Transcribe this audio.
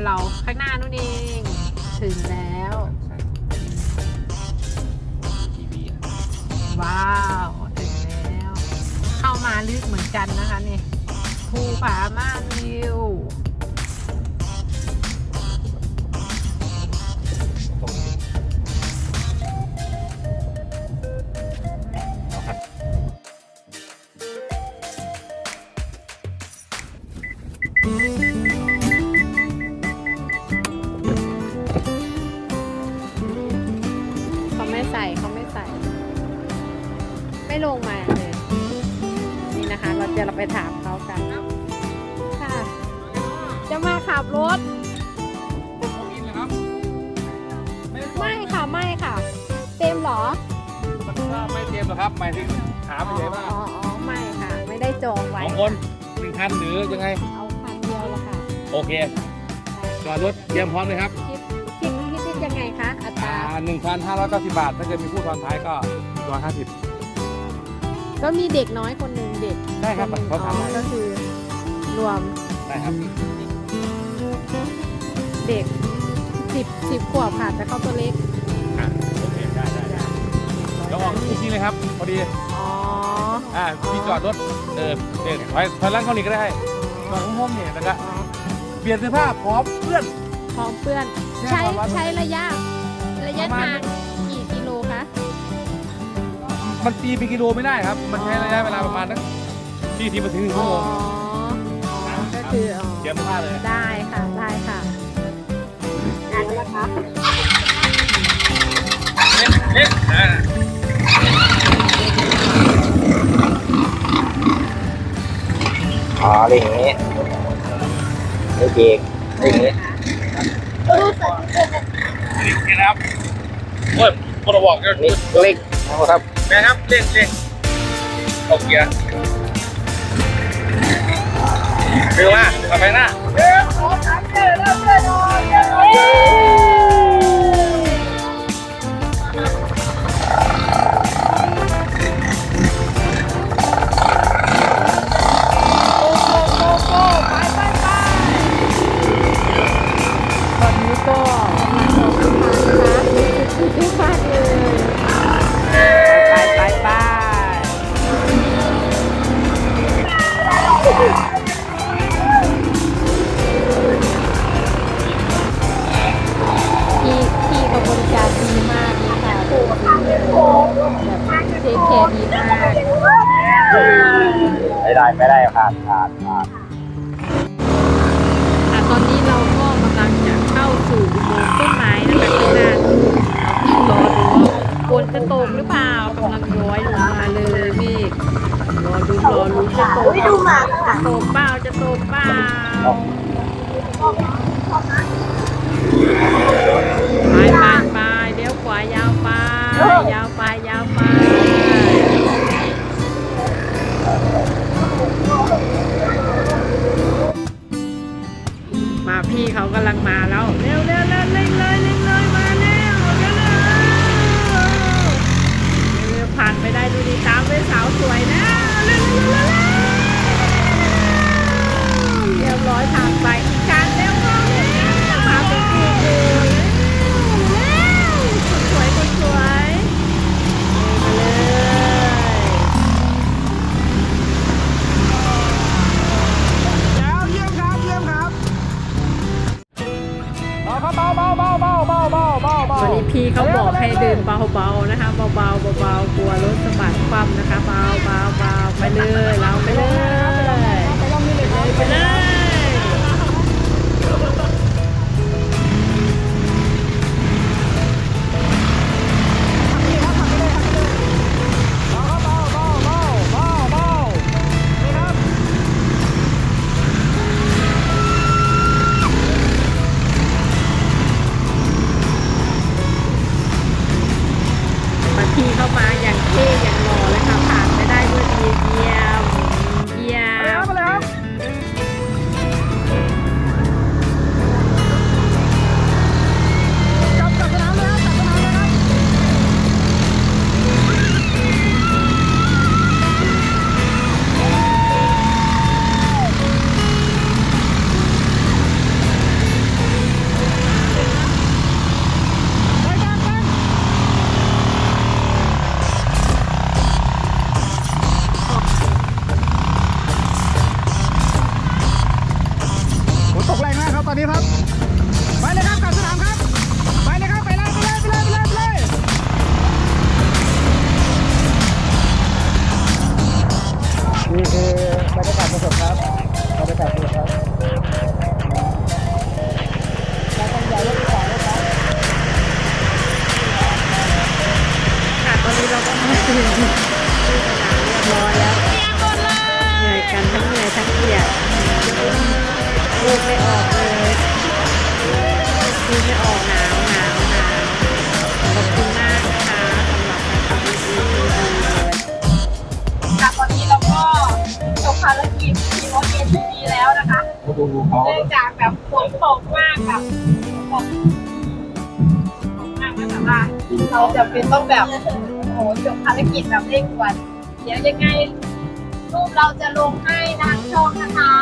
นเราข้างหน้านู่นเอง ถึงแล้ว ทีวีอะว้าว ถึงแล้ว เข้ามาลึกเหมือนกันนะคะนี่ภูผาม่านวิว ไม่ใส่เขาไม่ใส่ ไม่ลงมาเลย นี่นะคะ เราจะเราไปถามเขากัน ค่ะ จะมาขับรถตรงนี้นะครับไม่ค่ะไม่ค่ะ เต็มเหรอมันก็ไม่เตรียมหรอกครับหมายถึงถามเฉยๆว่าอ๋ออ๋อไม่ค่ะ ไม่ได้จองไว้สองคนหนึ่งคันหรือยังไง เอาคันเดียวละค่ะ โอเคจอดรถเตรียมพร้อมเลยครับคิดคิ 1,590 บาท ถ้าเกิดมีผู้ทอนท้ายก็150 แล้วมีเด็กน้อยคนหนึ่งเด็กได้ครับเขาถามอ๋อก็คือ รวมได้ครับ เด็กสิบสิบขวบค่ะแต่เขาตัวเล็กโอเคได้ได้ได้เดี๋ยวออกจริงๆเลยครับ พอดี อ๋ออ่าพี่จอดรถ เออเด็กไว้ถล่างเขาหนีก็ได้จอดข้างห้องเนี่ยแล้วก็เปลี่ยนเสื้อผ้าพร้อมเพื่อน พร้อมเพื่อน ใช้ใช้ระยะ ระยะประมาณทางกี่กิโลคะมันตีเป็นกิโลไม่ได้ครับ มันใช้ระยะเวลาประมาณนักที่ทีมาถึงหนึ่งชั่อ๋วอโมงอ๋อก็คืออ๋อเตรียมเสื้อผ้าเลยได้ค่ะได้ค่ะเอาละคะเอ๊ะอ่าอ๋อเรื่องอย่างนี้ไม่เบรกเรื่องอย่างนี้ นี่นะครับ โอ้ยคนบอกก็เล็กเล็กครับแม่ครับเล็กเล็กตกเกียร์เร็วมาต่อไปหน้าเร็มเกี ไม่ได้ไม่ได้ผ่านผ่าน พี่เขากำลังมาแล้ว เร็วเร็วเร็วเร่งเลยเร่งเลยมาแล้วเร็วเร็วเร็วผ่านไปได้ดูดีตามด้วยสาวสวยนะเร็วเร็วเร็ว พี่เขาบอกให้เดินเบาๆนะคะเบาๆเบาๆกลัวรถสะบัดคว่ำนะคะเบาๆเบาๆไปเลยแล้ว พี่เข้ามาอย่างเท่อย่างหล่อเลยค่ะผ่านไปได้ด้วยดีเยี่ยมเยี่ยม นี้ครับ เนื่องจากแบบฝนตกมากแบบฝตกมากแบบว่าเราจะเป็นต้องแบบโอ้หจบภารกิจแบบเร่งด่วนเดี๋ยวยังไงรูปเราจะลงให้ทางช่องนะคะ